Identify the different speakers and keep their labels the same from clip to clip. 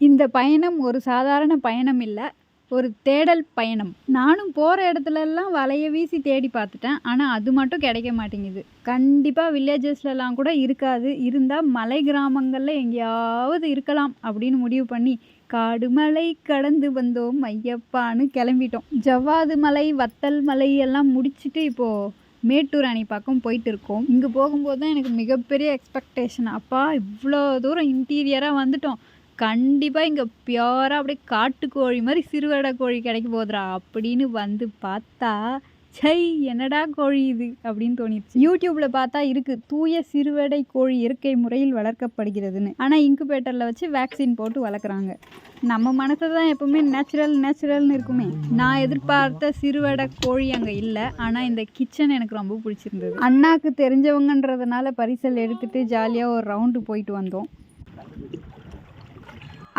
Speaker 1: இந்த பயணம் ஒரு சாதாரண பயணம் இல்லை ஒரு தேடல் பயணம். நானும் போகிற இடத்துலலாம் வலைய வீசி தேடி பார்த்துட்டேன். ஆனால் அது மட்டும் கிடைக்க மாட்டேங்குது. கண்டிப்பாக வில்லேஜஸ்லலாம் கூட இருக்காது. இருந்தால் மலை கிராமங்களில் எங்கேயாவது இருக்கலாம் அப்படின்னு முடிவு பண்ணி காடு மலை கடந்து வந்தோம் ஐயப்பான்னு கிளம்பிட்டோம். ஜவ்வாது மலை வத்தல் மலை எல்லாம் முடிச்சுட்டு இப்போது மேட்டூர் அணை பக்கம் போயிட்டு இருக்கோம். இங்கே போகும்போது தான் எனக்கு மிகப்பெரிய எக்ஸ்பெக்டேஷன் அப்பா இவ்வளோ தூரம் இன்டீரியராக வந்துட்டோம். கண்டிப்பாக இங்கே பியோராக அப்படியே காட்டுக்கோழி மாதிரி சிறுவடை கோழி கிடைக்க போகுதுடா அப்படின்னு வந்து பார்த்தா சை என்னடா கோழி இது அப்படின்னு தோணிடுச்சு. யூடியூப்பில் பார்த்தா இருக்குது தூய சிறுவடை கோழி இயற்கை முறையில் வளர்க்கப்படுகிறதுன்னு. ஆனால் இன்குபேட்டரில் வச்சு வேக்சின் போட்டு வளர்க்குறாங்க. நம்ம மனசு தான் எப்பவுமே நேச்சுரல் நேச்சுரல்னு இருக்குமே. நான் எதிர்பார்த்த சிறுவடை கோழி அங்கே இல்லை. ஆனால் இந்த கிச்சன் எனக்கு ரொம்ப பிடிச்சிருந்தது. அண்ணாக்கு தெரிஞ்சவங்கன்றதுனால பரிசல் எடுத்துட்டு ஜாலியாக ஒரு ரவுண்டு போயிட்டு வந்தோம்.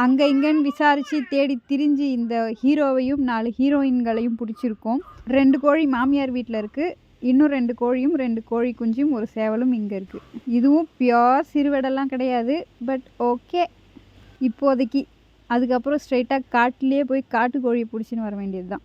Speaker 1: அங்கே இங்கேன்னு விசாரித்து தேடி திரிஞ்சு இந்த ஹீரோவையும் நாலு ஹீரோயின்களையும் பிடிச்சிருக்கோம். ரெண்டு கோழி மாமியார் வீட்டில் இருக்குது இன்னும் ரெண்டு கோழியும் ரெண்டு கோழி குஞ்சும் ஒரு சேவலும் இங்கே இருக்குது இதுவும் பியோர் சிறுவடெல்லாம் கிடையாது பட் ஓகே இப்போதைக்கு. அதுக்கப்புறம் ஸ்ட்ரைட்டாக காட்டிலே போய் காட்டு கோழியை பிடிச்சின்னு வர வேண்டியது தான்